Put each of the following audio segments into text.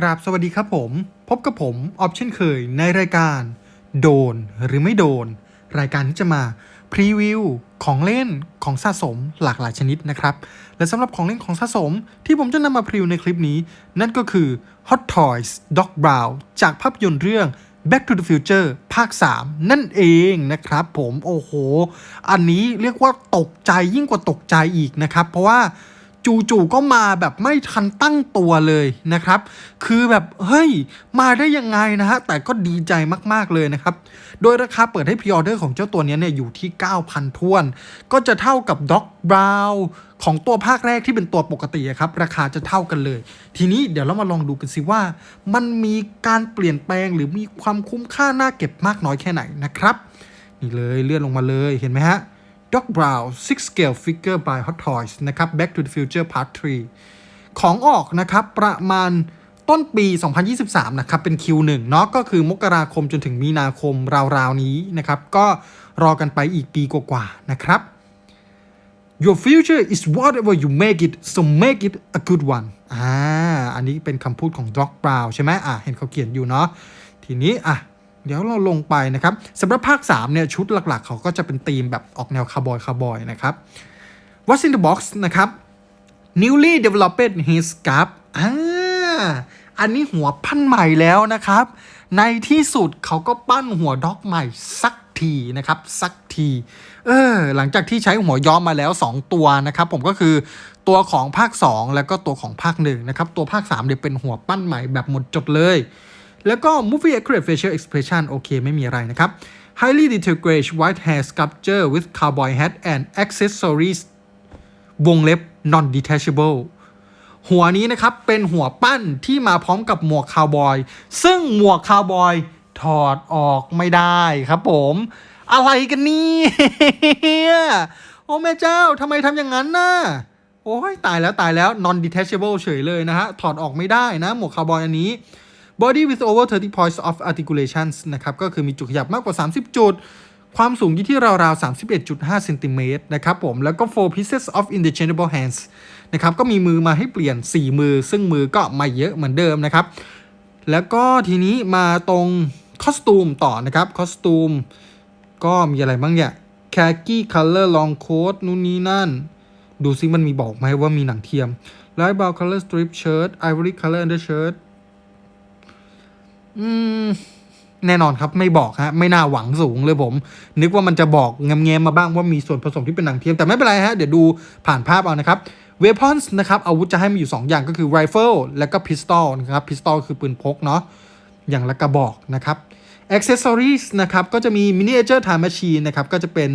กราบสวัสดีครับผม พบกับผมออฟเช่นเคยในรายการ โดนหรือไม่โดน รายการที่จะมาพรีวิวของเล่นของสะสมหลากหลายชนิดนะครับ และสำหรับของเล่นของสะสมที่ผมจะนำมาพรีวิวในคลิปนี้ นั่นก็คือ Hot Toys Doc Brown จากภาพยนตร์เรื่อง Back to the Future ภาค 3 นั่นเองนะครับผมโอ้โห อันนี้เรียกว่าตกใจยิ่งกว่าตกใจอีกนะครับ เพราะว่า จู่ๆก็มาแบบไม่ทันตั้งตัวเลยนะครับ คือแบบเฮ้ยมาได้ยังไงนะฮะ แต่ก็ดีใจมากๆเลยนะครับ โดยราคาเปิดให้พรีออเดอร์ของเจ้าตัวนี้เนี่ยอยู่ที่ 9,000ท้วน ก็จะเท่ากับด็อกบราวของตัวภาคแรกที่เป็นตัวปกติครับ ราคาจะเท่ากันเลย ทีนี้เดี๋ยวเรามาลองดูกันสิว่า มันมีการเปลี่ยนแปลงหรือมีความคุ้มค่าน่าเก็บมากน้อยแค่ไหนนะครับ นี่เลยเลื่อนลงมาเลยเห็นไหมฮะ Doc Brown Six Scale Figure by Hot Toys นะครับ Back to the Future Part 3 ของออกนะครับประมาณต้นปี 2023 นะครับ เป็น Q1 เนาะก็คือมกราคมจนถึงมีนาคมราวๆนี้นะครับ ก็รอกันไปอีกปีกว่าๆนะครับ Your future is whatever you make it so make it a good one อ่า อันนี้เป็นคำพูดของ Doc Brown ใช่ไหมอะเห็นเขาเขียนอยู่เนาะ ทีนี้อะ ดี๋ยวเราลงไปนะครับสำหรับภาค3เนี่ยชุดหลักๆ เขาก็จะเป็นธีมแบบออกแนวคาร์บอยคาร์บอยนะครับ What's in the box นะครับ newly developed his scarf อ่าอันนี้หัวปั้นใหม่แล้วนะครับ ในที่สุดเขาก็ปั้นหัวด็อกใหม่สักทีนะครับ สักที เออ หลังจากที่ใช้หัวย้อมมาแล้ว 2 ตัวนะครับ ผมก็คือตัวของภาค 2 แล้วก็ตัวของภาค1นะครับ ตัวภาค3เนี่ยวเป็นหัวปั้นใหม่แบบหมดจดเลย แล้วก็ movie accurate facial expression โอเคไม่มีอะไรนะครับ highly detailed white hair sculpture with cowboy hat and accessories วงเล็บ non detachable หัวนี้นะครับ เป็นหัวปั้นที่มาพร้อมกับหมวกคาวบอย ซึ่งหมวกคาวบอยถอดออกไม่ได้ครับผม อะไรกันนี่ยโอ้แม่เจ้าทำไมทำอย่างนั้นน่ะ โอ้ยตายแล้วตายแล้ว non detachable เฉยเลยนะฮะ ถอดออกไม่ได้นะ หมวกคาวบอยอันนี้ body with over 30 points of articulations นะครับ ก็คือมีจุดขยับมากกว่า 30 จุด ความสูงอยู่ที่ราวๆ 31.5เซนติเมตรนะครับผม แล้วก็ four pieces of interchangeable hands นะครับ ก็มีมือมาให้เปลี่ยน 4 มือ ซึ่งมือก็ไม่เยอะเหมือนเดิมนะครับ แล้วก็ทีนี้มาตรงคอสตูมต่อนะครับ คอสตูมก็มีอะไรบ้างเนี่ย khaki color long coat นู่นนี่นั่น ดูซิมันมีบอกไหมว่ามีหนังเทียม light brown color strip shirt ivory color undershirt อืมแน่นอนครับไม่บอกฮะไม่น่าหวังสูงเลยผม นึกว่ามันจะบอกแงมมาบ้างว่ามีส่วนผสมที่เป็นหนังเทียม แต่ไม่เป็นไรฮะ เดี๋ยวดูผ่านภาพเอานะครับ weapons นะครับ อาวุธจะให้มีอยู่ 2 อย่างก็คือ rifle และก็ pistol นะครับ pistol คือปืนพกเนาะอย่างละกระบอกนะครับ accessories นะครับ ก็จะมี miniature time machine นะครับ ก็จะเป็น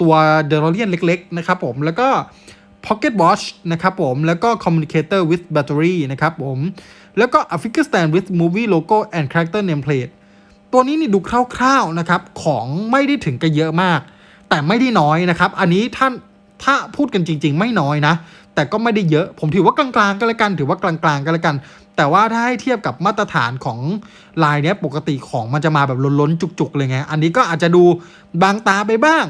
ตัว DeLorean เล็ก ๆ นะครับผมแล้วก็ pocket watch นะครับผม แล้วก็ communicator with battery นะครับผม แล้วก็ a f i g u r stand with movie logo and character nameplate ตัวนี้นี่ดูคร่าวๆนะครับของไม่ได้ถึงกับเยอะมาก แต่ไม่ได้น้อยนะครับ อันนี้ท่านถ้าพูดกันจริง ๆ ไม่น้อยนะ แต่ก็ไม่ได้เยอะ ผมถือว่ากลางๆก็แล้วกัน ถือว่ากลางๆก็แล้วกัน แต่ว่าถ้าให้เทียบกับมาตรฐานของลายเนี้ยปกติของมันจะมาแบบล้นๆจุกๆเลยไง อันนี้ก็อาจจะดูบางตาไปบ้าง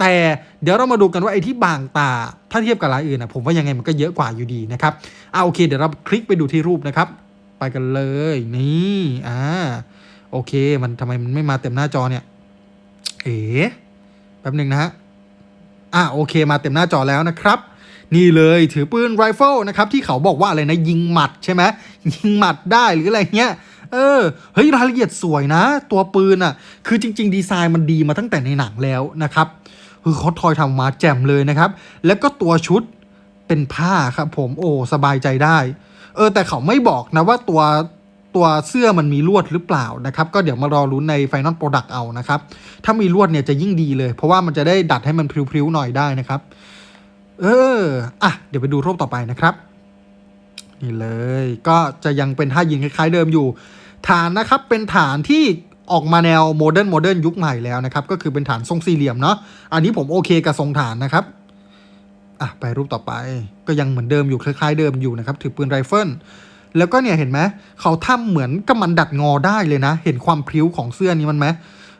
แต่เดี๋ยวเรามาดูกันว่าไอ้ที่บางตาถ้าเทียบกับลายอื่นนะผมว่ายังไงมันก็เยอะกว่าอยู่ดีนะครับอ่าโอเค เดี๋ยวเราคลิกไปดูที่รูปนะครับ ไปกันเลยนี่อ่าโอเค มันทำไมมันไม่มาเต็มหน้าจอเนี่ย เอ๋แป๊บหนึ่งนะฮะอะโอเคมาเต็มหน้าจอแล้วนะครับนี่เลยถือปืนไรเฟิลนะครับที่เขาบอกว่าอะไรนะยิงหมัดใช่ไหมยิงหมัดได้หรืออะไรเงี้ยเออเฮ้ยรายละเอียดสวยนะ ตัวปืนอะ คือจริง ๆ ดีไซน์มันดีมาตั้งแต่ในหนังแล้วนะครับ คือเขาทอยทำมาแจ่มเลยนะครับ แล้วก็ตัวชุดเป็นผ้าครับผมโอ้สบายใจได้ เออแต่เขาไม่บอกนะว่าตัวตัวเสื้อมันมีลวดหรือเปล่านะครับ ก็เดี๋ยวมารอรุ้นใน Final Product เอานะครับ ถ้ามีลวดเนี่ยจะยิ่งดีเลย เพราะว่ามันจะได้ดัดให้มันพริ้วๆหน่อยได้นะครับ เอออะเดี๋ยวไปดูรูปต่อไปนะครับ นี่เลยก็จะยังเป็นท่ายิงคล้ายๆเดิมอยู่ ฐานนะครับเป็นฐานที่ ออกมาแนวโมเดิร์นโมเดิร์นยุคใหม่แล้วนะครับ ก็คือเป็นฐานทรงสี่เหลี่ยมเนาะอันนี้ผมโอเคกับทรงฐานนะครับอะไปรูปต่อไปก็ยังเหมือนเดิมอยู่คล้ายๆเดิมอยู่นะครับถือปืนไรเฟิลแล้วก็เนี่ยเห็นไหมเขาทำเหมือนกับมันดัดงอได้เลยนะ เห็นความพริ้วของเสื้อนี้มันไหม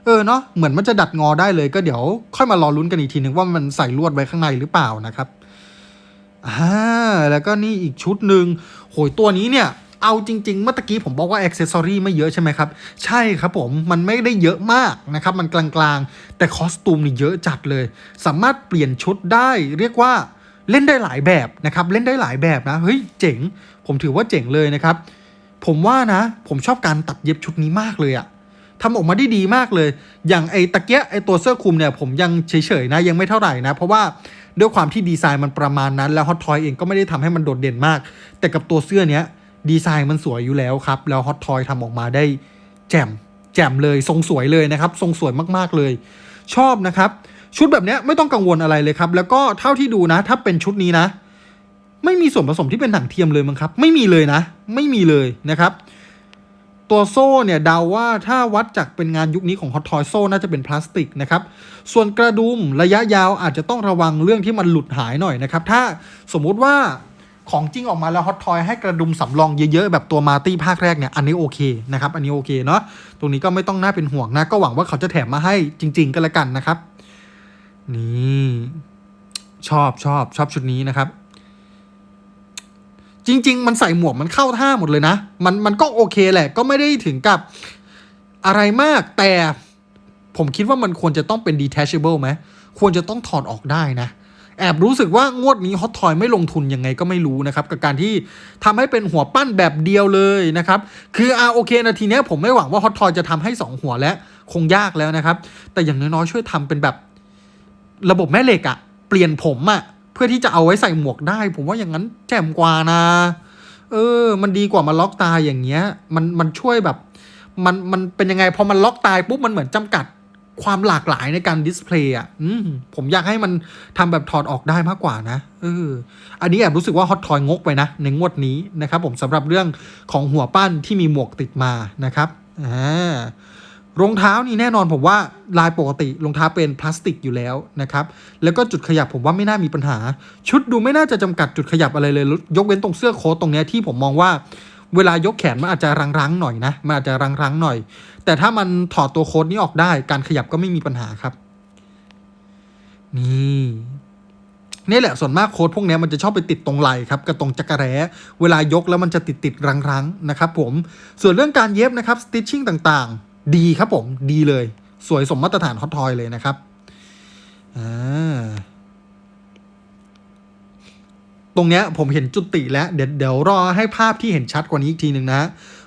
เออเนาะเหมือนมันจะดัดงอได้เลยก็เดี๋ยว ค่อยมารอลุ้นกันอีกทีนึงว่ามันใส่ลวดไว้ข้างในหรือเปล่านะครับอ่าแล้วก็นี่อีกชุดหนึ่งโหยตัวนี้เนี่ย เอาจริงๆ เมื่อตะกี้ผมบอกว่าอ c เซสซอรีไม่เยอะใช่ไหมครับ ใช่ครับผม มันไม่ได้เยอะมากนะครับ มันกลางๆ แต่คอสตูมนี่เยอะจัดเลย สามารถเปลี่ยนชุดได้ เรียกว่าเล่นได้หลายแบบนะครับ เล่นได้หลายแบบนะ เฮ้ย เจ๋ง ผมถือว่าเจ๋งเลยนะครับ ผมว่านะ ผมชอบการตัดเย็บชุดนี้มากเลยอะทำออกมาได้ดีมากเลย อย่างไอ้ตะเกียไอ้ตัวเสื้อคลุมเนี่ยผมยังเฉยๆนะยังไม่เท่าไหร่นะ เพราะว่าด้วยความที่ดีไซน์มันประมาณนั้น แล้วฮอตทอยเองก็ไม่ได้ทำให้มันโดดเด่นมาก แต่กับตัวเสื้อเนี้ย ดีไซน์มันสวยอยู่แล้วครับ แล้วฮอตทอยทำออกมาได้แจ่มแจ่มเลยทรงสวยเลยนะครับ ทรงสวยมากๆเลย ชอบนะครับ ชุดแบบเนี้ยไม่ต้องกังวลอะไรเลยครับ แล้วก็เท่าที่ดูนะ ถ้าเป็นชุดนี้นะ ไม่มีส่วนผสมที่เป็นหนังเทียมเลยมั้งครับ ไม่มีเลยนะ ไม่มีเลยนะครับ ตัวโซ่เนี่ยเดาว่าถ้าวัดจากเป็นงานยุคนี้ของฮอตทอยโซ่น่าจะเป็นพลาสติกนะครับ ส่วนกระดุมระยะยาวอาจจะต้องระวังเรื่องที่มันหลุดหายหน่อยนะครับ ถ้าสมมุติว่า ของจริงออกมาแล้วฮอตทอยให้กระดุมสำรองเยอะๆ แบบตัวมาตี้ภาคแรกเนี่ยอันนี้โอเคนะครับอันนี้โอเคเนาะตรงนี้ก็ไม่ต้องน่าเป็นห่วงนะ ก็หวังว่าเขาจะแถมมาให้จริง ๆก็แล้วกันนะครับ นี่ ชอบชอบชอบชุดนี้นะครับ จริง ๆ มันใส่หมวกมันเข้าท่าหมดเลยนะ มันมันก็โอเคแหละ ก็ไม่ได้ถึงกับอะไรมากแต่ผมคิดว่ามันควรจะต้องเป็น detachable ไหมควรจะต้องถอดออกได้นะ แอบรู้สึกว่างวดนี้ฮอตทอยไม่ลงทุนยังไงก็ไม่รู้นะครับ กับการที่ทำให้เป็นหัวปั้นแบบเดียวเลยนะครับ คืออ่าโอเคนาทีนี้ผมไม่หวังว่าฮอตทอยจะทำให้ 2 หัวแล้วคงยากแล้วนะครับ แต่อย่างน้อยๆช่วยทำเป็นแบบระบบแม่เหล็กอะเปลี่ยนผมอะเพื่อที่จะเอาไว้ใส่หมวกได้ ผมว่าอย่างนั้นแจ่มกว่านะ เออ มันดีกว่ามาล็อกตายอย่างเงี้ย มันมันช่วยแบบ มันมันเป็นยังไงพอมันล็อกตายปุ๊บมันเหมือนจำกัด ความหลากหลายในการดิสเพลย์อะผมอยากให้มันทำแบบถอดออกได้มากกว่านะเอออันนี้แอบรู้สึกว่าฮอตทอยงกไปนะในงวดนี้นะครับ ผมสำหรับเรื่องของหัวปั้นที่มีหมวกติดมานะครับอ่ารองเท้านี่แน่นอนผมว่าลายปกติรองเท้าเป็นพลาสติกอยู่แล้วนะครับ แล้วก็จุดขยับผมว่าไม่น่ามีปัญหา ชุดดูไม่น่าจะจำกัดจุดขยับอะไรเลย ยกเว้นตรงเสื้อโค้ทตรงเนี้ยที่ผมมองว่า เวลายกแขนมันอาจจะรังๆหน่อยนะมันอาจจะรังๆหน่อย แต่ถ้ามันถอดตัวโค้ดนี้ออกได้ การขยับก็ไม่มีปัญหาครับ นี่นี่แหละส่วนมากโค้ดพวกนี้มันจะชอบไปติดตรงไหล่ครับกับตรงจักระแร้เวลายกแล้วมันจะติดติดรังๆนะครับผมส่วนเรื่องการเย็บนะครับ stitching ต่างๆ ดีครับผมดีเลย สวยสมมาตรฐานฮอตทอยเลยนะครับอ่า ตรงเนี้ยผมเห็นจุดติแล้วเดี๋ยวเดี๋ยวรอให้ภาพที่เห็นชัดกว่านี้อีกทีหนึ่งนะ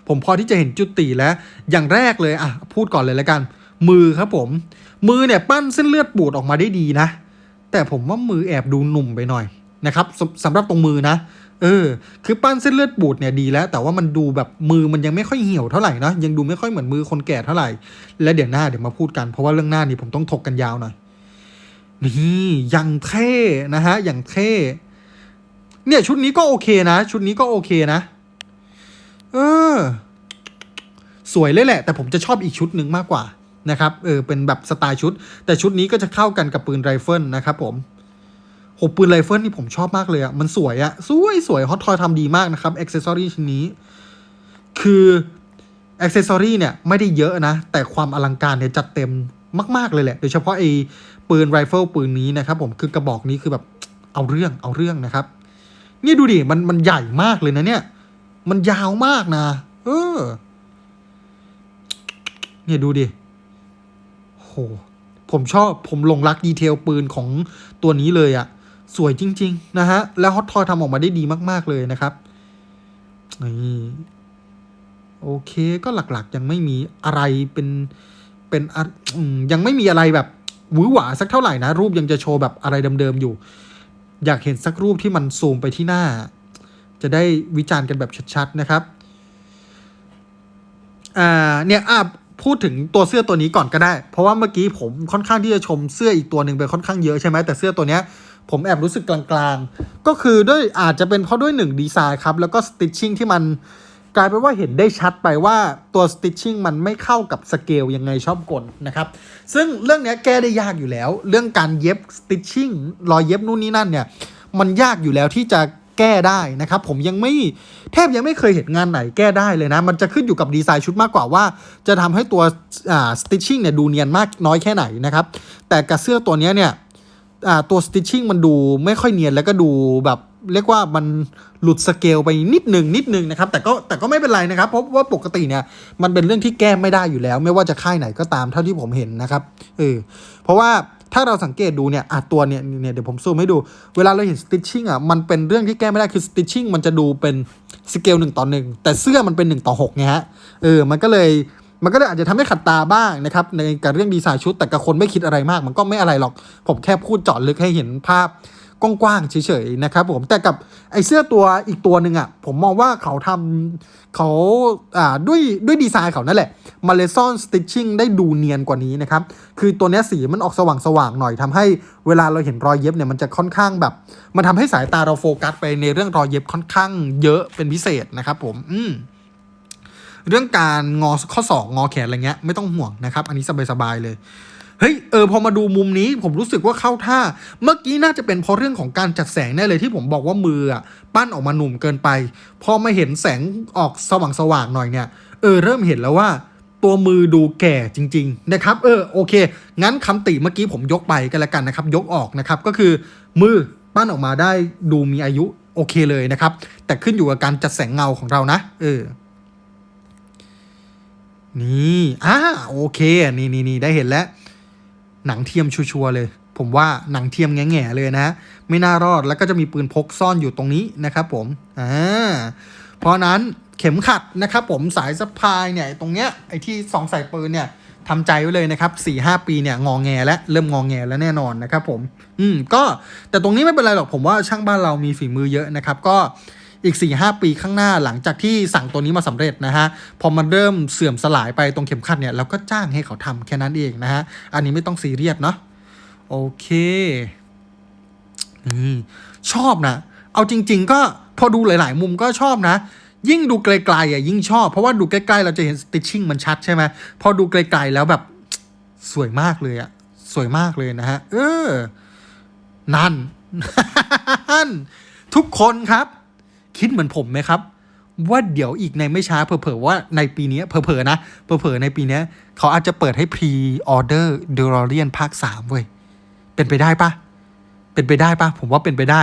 ผมพอที่จะเห็นจุดติแล้ว อย่างแรกเลยอะพูดก่อนเลยแล้วกัน มือครับผม มือเนี่ยปั้นเส้นเลือดปูดออกมาได้ดีนะ แต่ผมว่ามือแอบดูหนุ่มไปหน่อยนะครับสำสำหรับตรงมือนะ เออ คือปั้นเส้นเลือดปูดเนี่ยดีแล้ว แต่ว่ามันดูแบบมือมันยังไม่ค่อยเหี่ยวเท่าไหร่นะยังดูไม่ค่อยเหมือนมือคนแก่เท่าไหร่ และเดี๋ยวหน้าเดี๋ยวมาพูดกันเพราะว่าเรื่องหน้านี่ผมต้องถกกันยาวหน่อยนี่ยังเท่นะฮะอย่างเท่ เนี่ยชุดนี้ก็โอเคนะ ชุดนี้ก็โอเคนะ เออ สวยเลยแหละ แต่ผมจะชอบอีกชุดหนึ่งมากกว่านะครับ เออ เป็นแบบสไตล์ชุด แต่ชุดนี้ก็จะเข้ากันกับปืนไรเฟิลนะครับผมโหปืนไรเฟิลนี่ผมชอบมากเลยอะ่ะ มันสวยอะ่ะ สวยสวยฮอตทอยทำดีมากนะครับอ็อกเซสซอรี่ชิ้นนี้ คืออ็อกเซสซอรี่เนี่ยไม่ได้เยอะนะ แต่ความอลังการเนี่ยจัดเต็มมาก ๆ เลยแหละ โดยเฉพาะไอ้ปืนไรเฟิลปืนนี้นะครับผม คือกระบอกนี้คือแบบเอาเรื่องเอาเรื่องนะครับ นี่ดูดิมันมันใหญ่มากเลยนะเนี่ย มันยาวมากนะ เออ เนี่ยดูดิโหผมชอบผมหลงรักดีเทลปืนของตัวนี้เลยอะสวยจริง ๆ นะฮะ แล้วฮอตทอยทำออกมาได้ดีมาก ๆ เลยนะครับนี่โอเคก็หลักๆ ยังไม่มีอะไรเป็นเป็นอืมยังไม่มีอะไรแบบหวือหวาสักเท่าไหร่นะ รูปยังจะโชว์แบบอะไรเดิม ๆ อยู่ อยากเห็นสักรูปที่มันซูมไปที่หน้า จะได้วิจารณ์กันแบบชัดๆนะครับอ่าเนี่ยอะพูดถึงตัวเสื้อตัวนี้ก่อนก็ได้ เพราะว่าเมื่อกี้ผมค่อนข้างที่จะชมเสื้ออีกตัวหนึ่งไปค่อนข้างเยอะใช่ไหมแต่เสื้อตัวเนี้ยผมแอบรู้สึกกลางๆ ก็คือด้วยอาจจะเป็นเพราะด้วยหนึ่งดีไซน์ครับ แล้วก็สติชชิ่งที่มัน กลายเป็นว่าเห็นได้ชัดไปว่าตัวสติชชิ่งมันไม่เข้ากับสเกลยังไงชอบกลนะครับ ซึ่งเรื่องนี้แก้ได้ยากอยู่แล้ว เรื่องการเย็บสติชชิ่งรอยเย็บนู่นนี่นั่นเนี่ย มันยากอยู่แล้วที่จะแก้ได้นะครับ ผมยังไม่แทบยังไม่เคยเห็นงานไหนแก้ได้เลยนะ มันจะขึ้นอยู่กับดีไซน์ชุดมากกว่าว่า จะทำให้ตัวสติชชิ่งเนี่ยดูเนียนมากน้อยแค่ไหนนะครับ แต่กับเสื้อตัวนี้เนี่ยตัว stitching มันดูไม่ค่อยเนียนแล้วก็ดูแบบ เรียกว่ามันหลุดสเกลไปนิดหนึ่งนิดหนึ่งนะครับ แต่ก็แต่ก็ไม่เป็นไรนะครับ เพราะว่าปกติเนี่ยมันเป็นเรื่องที่แก้ไม่ได้อยู่แล้ว ไม่ว่าจะค่ายไหนก็ตามเท่าที่ผมเห็นนะครับเออเพราะว่าถ้าเราสังเกตดูเนี่ยอะตัวเนี่ยเนี่ยเดี๋ยวผมซูมให้ดู เวลาเราเห็นสติชชิ่งอะมันเป็นเรื่องที่แก้ไม่ได้คือสติชชิ่งมันจะดูเป็นสเกลหนึ่งต่อหนึ่งแต่เสื้อมันเป็นหนึ่งต่อหกไงฮะเออมันก็เลยมันก็เลยอาจจะทำให้ขัดตาบ้างนะครับในการเรื่องดีไซน์ชุดแต่กับคนไม่คิดอะไรมาก มันก็ไม่อะไรหรอก ผมแค่พูดเจาะลึกให้เห็นภาพ กว้างๆเฉยๆนะครับผมแต่กับไอเสื้อตัวอีกตัวหนึ่งอะผมมองว่าเขาทำเขาอ่าด้วยด้วยดีไซน์เขานั่นแหละมันเลซ่อนสติชชิ่งได้ดูเนียนกว่านี้นะครับคือตัวเนี้ยสีมันออกสว่างๆหน่อยทำให้เวลาเราเห็นรอยเย็บเนี่ยมันจะค่อนข้างแบบ มันทำให้สายตาเราโฟกัสไปในเรื่องรอยเย็บค่อนข้างเยอะเป็นพิเศษนะครับผมอืมเรื่องการงอข้อศอกงอแขนอะไรเงี้ยไม่ต้องห่วงนะครับ อันนี้สบายๆเลย เฮ้ยเออพอมาดูมุมนี้ผมรู้สึกว่าเข้าท่า เมื่อกี้น่าจะเป็นเพราะเรื่องของการจัดแสงแน่เลยที่ผมบอกว่ามืออะปั้นออกมาหนุ่มเกินไป พอมาเห็นแสงออกสว่างๆหน่อยเนี่ยเออเริ่มเห็นแล้วว่าตัวมือดูแก่จริง ๆ นะครับ เออโอเค งั้นคำติเมื่อกี้ผมยกไปกันแล้วกันนะครับ ยกออกนะครับ ก็คือมือปั้นออกมาได้ดูมีอายุโอเคเลยนะครับ แต่ขึ้นอยู่กับการจัดแสงเงาของเรานะ เออ นี่อ่าโอเค นี่นี่นี่ได้เห็นแล้ว หนังเทียมชัวร์เลย ผมว่าหนังเทียมแง่ๆเลยนะ ไม่น่ารอดแล้วก็จะมีปืนพกซ่อนอยู่ตรงนี้นะครับผมอ่าเพราะนั้นเข็มขัดนะครับผมสายสะพายเนี่ยตรงเนี้ยไอ้ที่สองใส่ปืนเนี่ยทำใจไว้เลยนะครับสี่ห้าปีเนี่ยงองแงแล้วเริ่มงองแงแล้วแน่นอนนะครับผม อืมก็แต่ตรงนี้ไม่เป็นไรหรอกผมว่าช่างบ้านเรามีฝีมือเยอะนะครับ ก็ อีก 4 5 ปีข้างหน้าหลังจากที่สั่งตัวนี้มาสำเร็จนะฮะพอมันเริ่มเสื่อมสลายไปตรงเข็มขัดเนี่ยเราก็จ้างให้เขาทำแค่นั้นเองนะฮะอันนี้ไม่ต้องซีเรียสเนาะโอเคนี่ชอบนะ เอาจริง ๆ ก็พอดูหลาย ๆ มุมก็ชอบนะ ยิ่งดูไกลๆอะยิ่งชอบ เพราะว่าดูใกล้ๆเราจะเห็นสติชชิ่งมันชัดใช่ไหมพอดูไกลๆแล้วแบบสวยมากเลยอะสวยมากเลยนะฮะ เออ นั่นนั่นทุกคนครับ คิดเหมือนผมไหมครับ ว่าเดี๋ยวอีกในไม่ช้าเผลอๆว่าในปีนี้เผลอๆนะเผลอๆในปีนี้เขาอาจจะเปิดให้พรีออเดอร์เด r เรียนภาคสามเว้ยเป็นไปได้ปะเป็นไปได้ปะผมว่าเป็นไปได้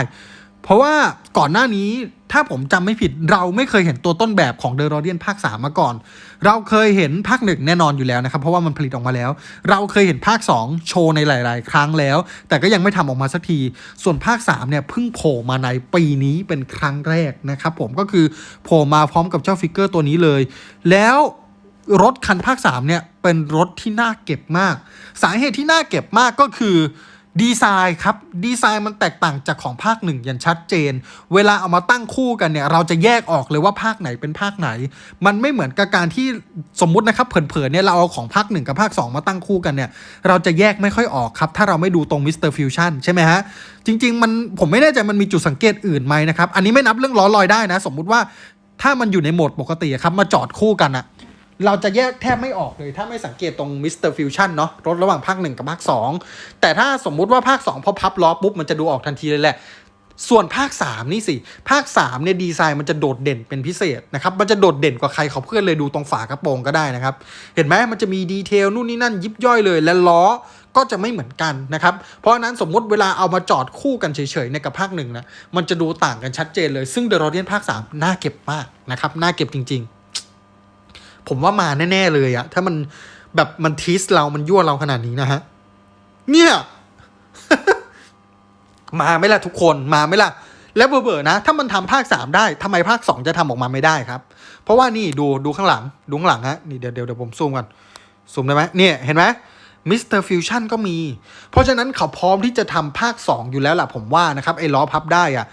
เพราะว่าก่อนหน้านี้ถ้าผมจำไม่ผิดเราไม่เคยเห็นตัวต้นแบบของเด r เรียนภาค 3 มาก่อน เราเคยเห็นภาคหนึ่งแน่นอนอยู่แล้วนะครับ เพราะว่ามันผลิตออกมาแล้ว เราเคยเห็นภาค 2 โชว์ในหลาย ๆ ครั้งแล้ว แต่ก็ยังไม่ทำออกมาสักที ส่วนภาค 3 เนี่ยเพิ่งโผล่มาในปีนี้เป็นครั้งแรกนะครับผมก็คือโผล่มาพร้อมกับเจ้าฟิกเกอร์ตัวนี้เลย แล้วรถคันภาค 3 เนี่ยเป็นรถที่น่าเก็บมาก สาเหตุที่น่าเก็บมากก็คือ ดีไซน์ครับดีไซน์มันแตกต่างจากของภาคหนึ่งอย่างชัดเจน เวลาเอามาตั้งคู่กันเนี่ย เราจะแยกออกเลยว่าภาคไหนเป็นภาคไหน มันไม่เหมือนกับการที่สมมุตินะครับเผินๆเนี่ยเราเอาของภาคหนึ่งกับภาค 2 มาตั้งคู่กันเนี่ย เราจะแยกไม่ค่อยออกครับ ถ้าเราไม่ดูตรงมิสเตอร์ฟิวชั่นใช่ไหมฮะ จริง ๆ มันผมไม่แน่ใจมันมีจุดสังเกตอื่นไหมนะครับ อันนี้ไม่นับเรื่องล้อลอยได้นะ สมมุติว่าถ้ามันอยู่ในโหมดปกติครับมาจอดคู่กันอะ เราจะแยกแทบไม่ออกเลย ถ้าไม่สังเกตตรงมิสเตอร์ฟิวชั่นเนาะรถระหว่างภาค 1 กับภาค 2 แต่ถ้าสมมุติว่าภาค 2 พอพับล้อปุ๊บ มันจะดูออกทันทีเลยแหละ ส่วนภาค 3 นี่สิ ภาค 3 เนี่ย ดีไซน์มันจะโดดเด่นเป็นพิเศษนะครับ มันจะโดดเด่นกว่าใครเขาเพื่อนเลยดูตรงฝากระโปรงก็ได้นะครับ เห็นไหมมันจะมีดีเทลนู่นนี่นั่นยิบย่อยเลยและล้อก็จะไม่เหมือนกันนะครับ เพราะนั้นสมมติเวลาเอามาจอดคู่กันเฉยๆในกับภาคหนึ่งนะมันจะดูต่างกันชัดเจนเลย ซึ่งเดอะรอเดียนภาค 3 น่าเก็บมากนะครับน่าเก็บจริง ๆ ผมว่ามาแน่ ๆ เลยอะถ้ามันแบบมันทีสเรามันยั่วเราขนาดนี้นะฮะ เนี่ย มาไม่ละทุกคนมาไม่ละแล้วเบอร์ๆนะ ถ้ามันทำภาคสามได้ทำไมภาคสองจะทำออกมาไม่ได้ครับ เพราะว่านี่ดูดูข้างหลัง ดูข้างหลังฮะนี่เดี๋ยวเดี๋ยวผมซูมกันซูมได้ไหมเนี่ยเห็นไหมมิสเตอร์ฟิวชั่นก็มี เพราะฉะนั้นเขาพร้อมที่จะทำภาค 2 อยู่แล้วล่ะผมว่านะครับ ไอ้ล้อพับได้อะ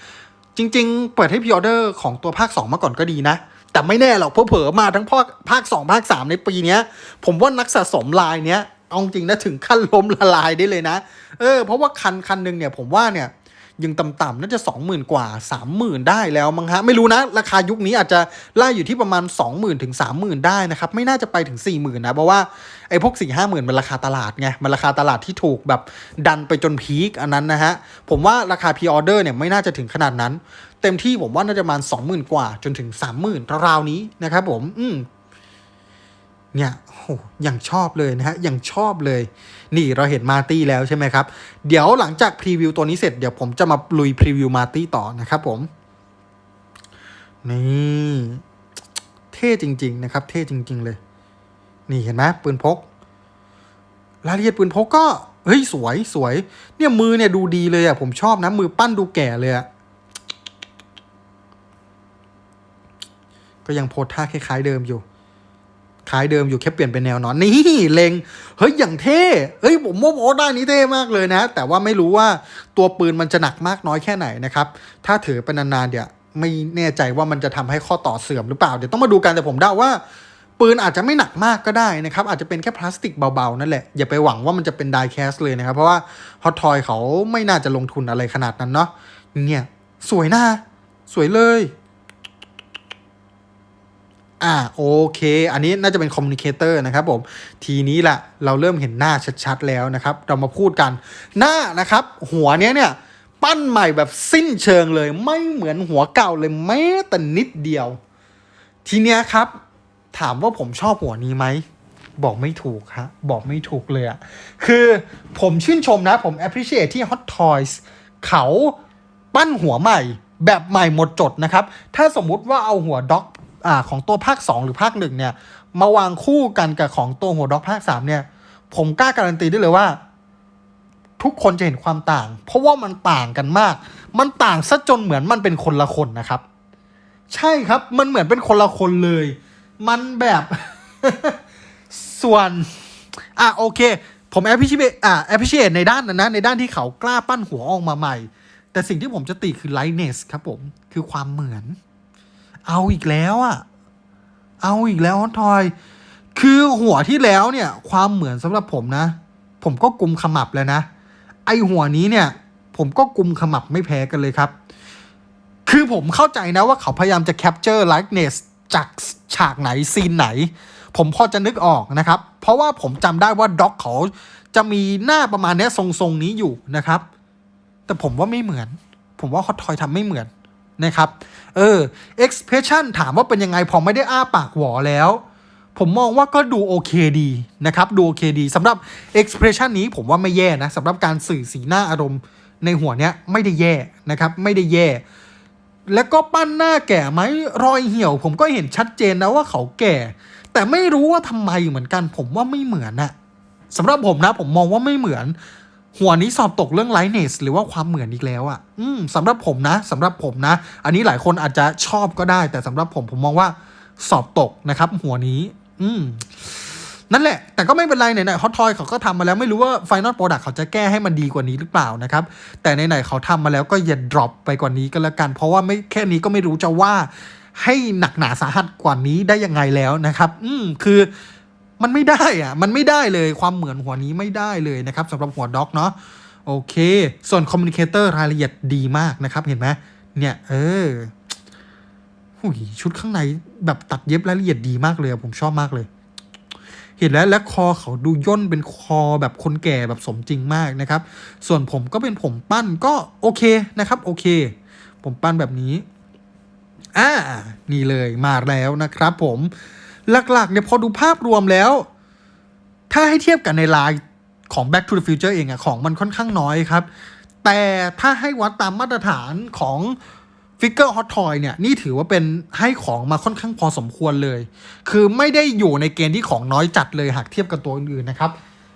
จริง ๆ เปิดให้พิออเดอร์ของตัวภาค 2 มาก่อนก็ดีนะ แต่ไม่แน่หรอกเพราะเผลอมาทั้งภาคภาค2ภาค3ในปีเนี้ย ผมว่านักสะสมลายเนี้ยเอาจริงนะถึงขั้นล้มละลายได้เลยนะ เออ เพราะว่าคันคันหนึ่งเนี่ยผมว่าเนี่ยยังต่ำๆน่าจะ 20,000 กว่า 30,000 ได้แล้วมั้งฮะ ไม่รู้นะ ราคายุคนี้อาจจะไล่อยู่ที่ประมาณ 20,000 ถึง 30,000 ได้นะครับ ไม่น่าจะไปถึง 40,000 นะ เพราะว่าไอ้พวก 4 5 0 0 0 0 มันราคาตลาดไง มันราคาตลาดที่ถูกแบบดันไปจนพีคอันนั้นนะฮะ ผมว่าราคาพ r ออเดอร์เนี่ยไม่น่าจะถึงขนาดนั้น เต็มที่ผมว่าน่าจะประมาณ20,000กว่าจนถึง30,000ราวๆนี้นะครับผม อืมเนี่ยโอ้โหอย่างชอบเลยนะฮะอย่างชอบเลย นี่เราเห็นมาตี้แล้วใช่ไหมครับ เดี๋ยวหลังจากพรีวิวตัวนี้เสร็จเดี๋ยวผมจะมาลุยพรีวิวมาตี้ต่อนะครับผม นี่เท่จริง ๆ นะครับ เท่จริง ๆ เลย นี่เห็นไหมปืนพกรายละเอียดปืนพกก็ เฮ้ย สวยสวย เนี่ยมือเนี่ยดูดีเลยอะผมชอบนะ มือปั้นดูแก่เลยอะ ก็ยังโพสท่าคล้ายๆเดิมอยู่ คล้ายเดิมอยู่แค่เปลี่ยนเป็นแนวนอนนี่เลงเฮ้ยอย่างเท่เฮ้ยผมว่าโพสได้นี้เท่มากเลยนะ แต่ว่าไม่รู้ว่าตัวปืนมันจะหนักมากน้อยแค่ไหนนะครับ ถ้าถือเป็นนานๆเดี๋ยวไม่แน่ใจว่ามันจะทำให้ข้อต่อเสื่อมหรือเปล่า เดี๋ยวต้องมาดูกันแต่ผมเดาว่า ปืนอาจจะไม่หนักมากก็ได้นะครับ อาจจะเป็นแค่พลาสติกเบาๆนั่นแหละ อย่าไปหวังว่ามันจะเป็นไดแคสเลยนะครับ เพราะว่าฮอตทอยเขาไม่น่าจะลงทุนอะไรขนาดนั้นเนาะเนี่ยสวยนะสวยเลย อ่าโอเค อันนี้น่าจะเป็นคอมมูนิเคเตอร์นะครับผม ทีนี้แหละเราเริ่มเห็นหน้าชัดๆแล้วนะครับ เรามาพูดกัน หน้านะครับ หัวเนี้ยเนี่ยปั้นใหม่แบบสิ้นเชิงเลย ไม่เหมือนหัวเก่าเลยแม้แต่นิดเดียว ทีเนี้ยครับ ถามว่าผมชอบหัวนี้ไหมบอกไม่ถูกฮะบอกไม่ถูกเลยอะคือผมชื่นชมนะผม appreciate ที่ Hot Toys เขาปั้นหัวใหม่ แบบใหม่หมดจดนะครับ ถ้าสมมุติว่าเอาหัวด็อก อ่าของตัวภาค 2 หรือภาคหนึ่งเนี่ยมาวางคู่กันกับของตัวหัวด็อกภาค 3 เนี่ย ผมกล้าการันตีได้เลยว่า ทุกคนจะเห็นความต่าง เพราะว่ามันต่างกันมาก มันต่างซะจนเหมือนมันเป็นคนละคนนะครับ ใช่ครับมันเหมือนเป็นคนละคนเลย มันแบบส่วนอะโอเค ผมแอพพิชิเอ่าแอพพิชิเในด้านนั้นนะในด้านที่เขากล้าปั้นหัวออกมาใหม่ แต่สิ่งที่ผมจะติคือไลเนสครับผมคือความเหมือน เอาอีกแล้วอะเอาอีกแล้วฮอตทอย คือหัวที่แล้วเนี่ย ความเหมือนสำหรับผมนะ ผมก็กลุมขมับแล้วนะ ไอหัวนี้เนี่ย ผมก็กลุมขมับไม่แพ้กันเลยครับ คือผมเข้าใจนะว่าเขาพยายามจะ capture likeness จากฉากไหนซีนไหน ผมพอจะนึกออกนะครับ เพราะว่าผมจำได้ว่าด็อกเขาจะมีหน้าประมาณนี้ทรงๆนี้อยู่นะครับ แต่ผมว่าไม่เหมือน ผมว่าฮอตทอยทำไม่เหมือน นะครับ เออ expression ถามว่าเป็นยังไงพอไม่ได้อ้าปากหวอแล้ว ผมมองว่าก็ดูโอเคดีนะครับ ดูโอเคดีสำหรับ expression นี้ผมว่าไม่แย่นะสำหรับการสื่อสีหน้าอารมณ์ในหัวเนี้ยไม่ได้แย่นะครับ ไม่ได้แย่ แล้วก็ปั้นหน้าแก่ไหมรอยเหี่ยว ผมก็เห็นชัดเจนนะว่าเขาแก่ แต่ไม่รู้ว่าทำไมเหมือนกัน ผมว่าไม่เหมือนอะสำหรับผมนะผมมองว่าไม่เหมือน หัวนี้สอบตกเรื่องไลท์เนสหรือว่าความเหมือนอีกแล้วอะอืมสำหรับผมนะสำหรับผมนะ อันนี้หลายคนอาจจะชอบก็ได้ แต่สำหรับผมผมมองว่าสอบตกนะครับ หัวนี้ อืมนั่นแหละ แต่ก็ไม่เป็นไรไหนๆฮอตทอยเขาก็ทำมาแล้วไม่รู้ว่า Final Product เขาจะแก้ให้มันดีกว่านี้หรือเปล่านะครับ แต่ไหนๆเขาทำมาแล้วก็อย่า drop ไปกว่านี้ก็แล้วกัน เพราะว่าไม่แค่นี้ก็ไม่รู้จะว่าให้หนักหนาสาหัสกว่านี้ได้ยังไงแล้วนะครับ อืมคือ มันไม่ได้อะมันไม่ได้เลยความเหมือนหัวนี้ไม่ได้เลยนะครับสำหรับหัวด็อกเนาะโอเค ส่วนคอมมิ n นิเคเตอร์รายละเอียดดีมากนะครับเห็นไหมเนี่ยเออหุยชุดข้างในแบบตัดเย็บรายละเอียดดีมากเลยผมชอบมากเลย เห็นแล้วและคอเขาดูย่นเป็นคอแบบคนแก่แบบสมจริงมากนะครับ ส่วนผมก็เป็นผมปั้นก็โอเคนะครับ โอเค ผมปั้นแบบนี้อ่านี่เลยมาแล้วนะครับผม หลักๆเนี่ยพอดูภาพรวมแล้ว ถ้าให้เทียบกันในไลน์ของ Back to the Future เองอะของมันค่อนข้างน้อยครับ แต่ถ้าให้วัดตามมาตรฐานของฟิกเกอร์ฮอตทอยเนี่ยนี่ถือว่าเป็นให้ของมาค่อนข้างพอสมควรเลย คือไม่ได้อยู่ในเกณฑ์ที่ของน้อยจัดเลยหากเทียบกับตัวอื่นๆนะครับ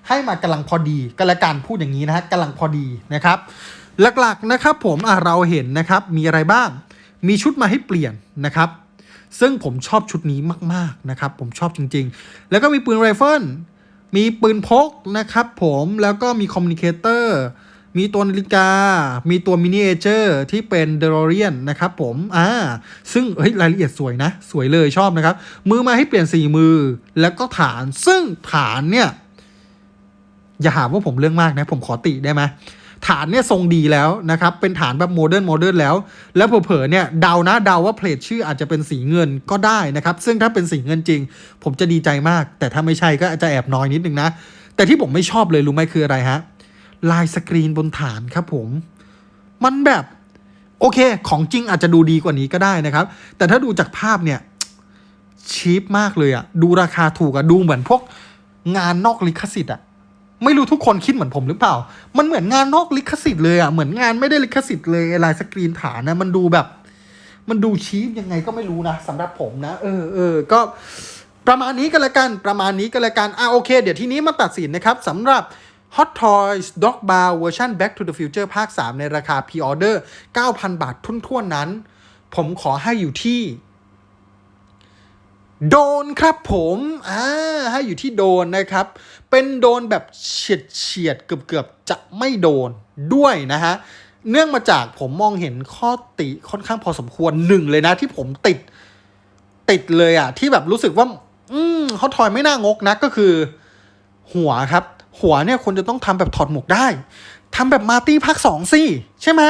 ให้มากำลังพอดีก็แล้วกันพูดอย่างนี้นะฮะกำลังพอดีนะครับ หลักๆนะครับผมเราเห็นนะครับมีอะไรบ้าง มีชุดมาให้เปลี่ยนนะครับ ซึ่งผมชอบชุดนี้มาก ๆ นะครับ ผมชอบจริง ๆ แล้วก็มีปืนไรเฟิลมีปืนพกนะครับผมแล้วก็มีคอมมิ n นิเคเตอร์มีตัวนาฬิกา มีตัวมินิเอเจอร์ที่เป็นเด o เรียนนะครับผม อ่า ซึ่งเฮ้ยรายละเอียดสวยนะ สวยเลยชอบนะครับ มือมาให้เปลี่ยนสี่มือ แล้วก็ฐาน ซึ่งฐานเนี่ย อย่าหาว่าผมเรื่องมากนะ ผมขอติได้ไหม ฐานเนี่ยทรงดีแล้วนะครับ เป็นฐานแบบโมเดิร์นโมเดิร์นแล้ว แล้วเผลอๆเนี่ยเดานะเดาว่าเพลทชื่ออาจจะเป็นสีเงินก็ได้นะครับ ซึ่งถ้าเป็นสีเงินจริง ผมจะดีใจมาก แต่ถ้าไม่ใช่ก็อาจจะแอบน้อยนิดนึงนะ แต่ที่ผมไม่ชอบเลยรู้ไหมคืออะไรฮะลายสกรีนบนฐานครับผม มันแบบโอเค ของจริงอาจจะดูดีกว่านี้ก็ได้นะครับ แต่ถ้าดูจากภาพเนี่ยชีพมากเลยอะดูราคาถูกอะดูเหมือนพวกงานนอกลิขสิทธิ์อะ ไม่รู้ทุกคนคิดเหมือนผมหรือเปล่า มันเหมือนงานนอกลิขสิทธิ์เลยอะเหมือนงานไม่ได้ลิขสิทธิ์เลยลายสกรีนฐานนะ มันดูแบบ มันดูชีพยังไงก็ไม่รู้นะสำหรับผมนะ เออเออก็ประมาณนี้ก็แล้วกันประมาณนี้ก็แล้วกันอะโอเค เดี๋ยวทีนี้มาตัดสินนะครับสำหรับ Hot Toys Dog Bar เวอร์ชัน Back to the Future ภาค 3 ในราคา Pre-order 9,000 บาททุ่นๆนั้น ผมขอให้อยู่ที่ โดนครับผมอ่าให้อยู่ที่โดนนะครับ เป็นโดนแบบเฉียดเฉียดเกือบเกือบจะไม่โดนด้วยนะฮะ เนื่องมาจากผมมองเห็นข้อติค่อนข้างพอสมควรหนึ่งเลยนะที่ผมติดติดเลยอะที่แบบรู้สึกว่า อืมเขาทอยไม่น่างกนะก็คือ หัวครับ หัวเนี่ยควรจะต้องทำแบบถอดหมวกได้ทำแบบมาตี้ภาคสองสิใช่ไหม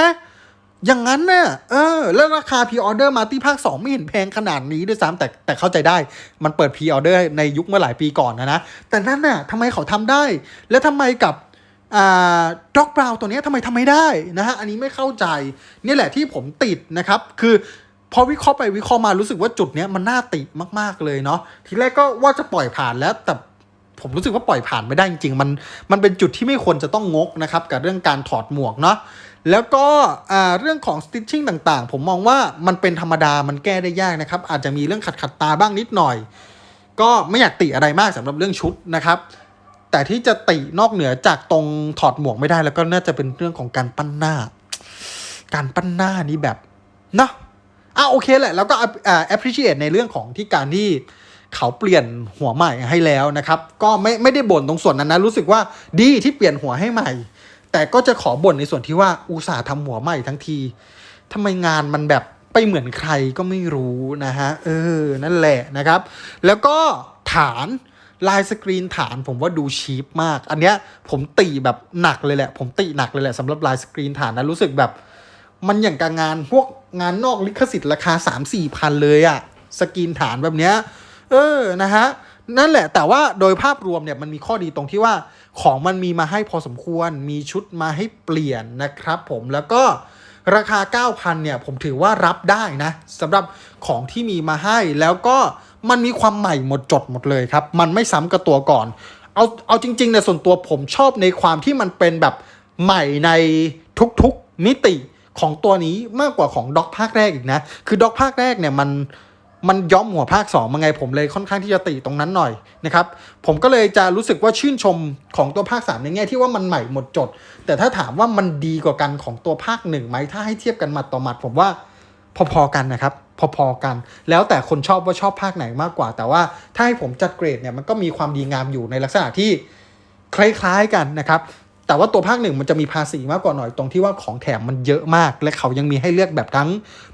อย่างนั้นเนี่ยเออ แล้วราคาพ r ออเดอร์มาร์ตี้ภาค 2 ไม่เห็นแพงขนาดนี้ด้วยซ้ำแต่แต่เข้าใจได้ มันเปิดพ r ออเดอร์ในยุคเมื่อหลายปีก่อนนะนะ แต่นั่นน่ะทำไมเขาทำได้ แล้วทำไมกับอ่าด็อกบราวตัวนี้ทำไมทำไม่ได้นะฮะ อันนี้ไม่เข้าใจ นี่แหละที่ผมติดนะครับ คือพอวิเคราะห์ไปวิเคราะห์มารู้สึกว่าจุดเนี้ยมันน่าติมาก ๆ เลยเนาะ ทีแรกก็ว่าจะปล่อยผ่านแล้วแต่ผมรู้สึกว่าปล่อยผ่านไม่ได้จริงๆ มันมันเป็นจุดที่ไม่ควรจะต้องงกนะครับกับเรื่องการถอดหมวกเนาะ แล้วก็เรื่องของ stitching ต่างๆ ผมมองว่ามันเป็นธรรมดามันแก้ได้ยากนะครับ อาจจะมีเรื่องขัดขัดตาบ้างนิดหน่อย ก็ไม่อยากติอะไรมากสำหรับเรื่องชุดนะครับ แต่ที่จะตินอกเหนือจากตรงถอดหมวกไม่ได้แล้วก็น่าจะเป็นเรื่องของการปั้นหน้า การปั้นหน้านี่แบบเนาะอะโอเคแหละ แล้วก็อ่า appreciate ในเรื่องของที่การที่เขาเปลี่ยนหัวใหม่ให้แล้วนะครับ ก็ไม่ไม่ได้บ่นตรงส่วนนั้นนะ รู้สึกว่าดีที่เปลี่ยนหัวให้ใหม่ แต่ก็จะขอบ่นในส่วนที่ว่าอุตส่าห์ทำหัวใหม่ทั้งทีทำไมงานมันแบบไปเหมือนใครก็ไม่รู้นะฮะ เออ นั่นแหละนะครับ แล้วก็ฐานลายสกรีนฐานผมว่าดูชีพมาก อันเนี้ยผมตีแบบหนักเลยแหละ ผมตีหนักเลยแหละสำหรับลายสกรีนฐานนะรู้สึกแบบ มันอย่างกับงานพวกงานนอกลิขสิทธิ์ราคา 3 4 พันเลยอะสกรีนฐานแบบเนี้ย เออ นะฮะ นั่นแหละ แต่ว่าโดยภาพรวมเนี่ยมันมีข้อดีตรงที่ว่าของมันมีมาให้พอสมควร มีชุดมาให้เปลี่ยนนะครับผมแล้วก็ราคา 9,000 เนี่ย ผมถือว่ารับได้นะสำหรับของที่มีมาให้ แล้วก็มันมีความใหม่หมดจดหมดเลยครับ มันไม่ซ้ำกับตัวก่อน เอาเอาจริงๆเนี่ยส่วนตัวผมชอบในความที่มันเป็นแบบใหม่ในทุกๆมิติของตัวนี้มากกว่าของด็อกภาคแรกอีกนะ คือด็อกภาคแรกเนี่ยมัน มันย้อมหัวภาค2มาไงผมเลยค่อนข้างที่จะติตรงนั้นหน่อยนะครับผมก็เลยจะรู้สึกว่าชื่นชมของตัวภาค 3 ในแง่ที่ว่ามันใหม่หมดจด แต่ถ้าถามว่ามันดีกว่ากันของตัวภาคหนึ่งไหมถ้าให้เทียบกันมัดต่อมัด ผมว่าพอๆกันนะครับพอๆกัน แล้วแต่คนชอบว่าชอบภาคไหนมากกว่า แต่ว่าถ้าให้ผมจัดเกรดเนี่ยมันก็มีความดีงามอยู่ในลักษณะที่คล้ายๆกันนะครับ แต่ว่าตัวภาคหนึ่งมันจะมีภาษีมากกว่าหน่อยตรงที่ว่าของแถมมันเยอะมาก และเขายังมีให้เลือกแบบทั้ง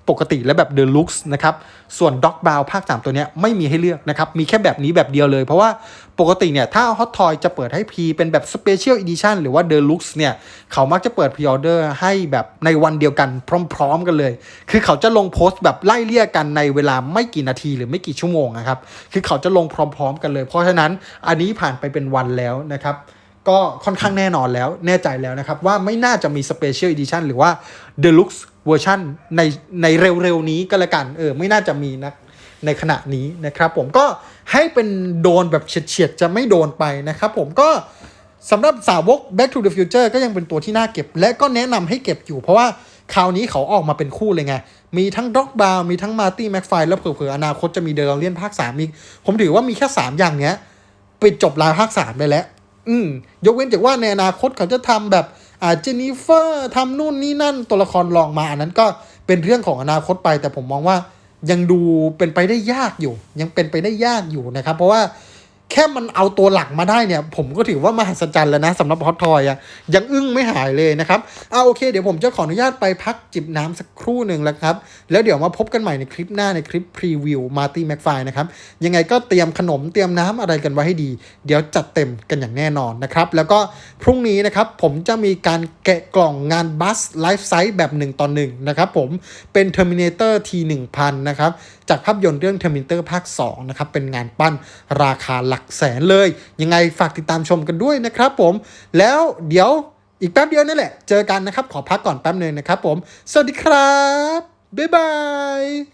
ปกติและแบบเดลุกส์นะครับส่วนด็อกบาวภาค 3 ตัวเนี้ยไม่มีให้เลือกนะครับมีแค่แบบนี้แบบเดียวเลย เพราะว่าปกติเนี่ยถ้า Hot Toy จะเปิดให้พรีเป็นแบบ Special Edition หรือว่า Deluxe เนี่ยเขามักจะเปิดพรีออเดอร์ให้แบบในวันเดียวกันพร้อม ๆ กันเลย คือเขาจะลงโพสต์แบบไล่เลี่ยกันในเวลาไม่กี่นาทีหรือไม่กี่ชั่วโมงนะครับคือเขาจะลงพร้อม ๆ กันเลย เพราะฉะนั้นอันนี้ผ่านไปเป็นวันแล้วนะครับ ก็ค่อนข้างแน่นอนแล้วแน่ใจแล้วนะครับ ว่าไม่น่าจะมี Special Edition หรือว่า Deluxe Version ในในเร็วๆนี้ก็แล้วกัน เออ ไม่น่าจะมีนะในขณะนี้นะครับ ผมก็ให้เป็นโดนแบบเฉียดๆ จะไม่โดนไปนะครับ ผมก็สำหรับสาวก Back to the Future ก็ยังเป็นตัวที่น่าเก็บ และก็แนะนำให้เก็บอยู่ เพราะว่าคราวนี้เขาออกมาเป็นคู่เลยไง มีทั้งด็อกบาวมีทั้งมาร์ตี้แม็กไฟแล้วเผื่อๆ อนาคตจะมีเดลเลียนภาค3อีก ผมถือว่ามีแค่ 3 อย่างเนี้ยไปจบลายภาค 3 ได้แล้ว อืมยกเว้นจากว่าในอนาคตเขาจะทำแบบอาเจนนิเฟอร์ทำนู่นนี่นั่นตัวละครลองมาอันนั้นก็เป็นเรื่องของอนาคตไป แต่ผมมองว่ายังดูเป็นไปได้ยากอยู่ ยังเป็นไปได้ยากอยู่นะครับ เพราะว่า แค่มันเอาตัวหลักมาได้เนี่ย ผมก็ถือว่ามหัศจรรย์แล้วนะสำหรับฮอตทอยอะยังอึ้งไม่หายเลยนะครับเอาโอเค เดี๋ยวผมจะขออนุญาตไปพักจิบน้ำสักครู่หนึ่งแล้วครับ แล้วเดี๋ยวมาพบกันใหม่ในคลิปหน้าในคลิปพรีวิวมาร์ตี้แม็กไฟนะครับ ยังไงก็เตรียมขนมเตรียมน้ำอะไรกันไว้ให้ดี เดี๋ยวจัดเต็มกันอย่างแน่นอนนะครับ แล้วก็พรุ่งนี้นะครับผมจะมีการแกะกล่องงานบัสไลฟ์ไซส์แบบ1ต่อ1นะครับผมเป็น Terminator T1000 นะครับจากภาพยนตร์เรื่อง Terminator ภาค 2 นะครับ เป็นงานปั้นราคาหลักแสนเลย ยังไงฝากติดตามชมกันด้วยนะครับผม แล้วเดี๋ยวอีกแป๊บเดียวนั่นแหละ เจอกันนะครับ ขอพักก่อนแป๊บนึงนะครับผม สวัสดีครับ บ๊ายบาย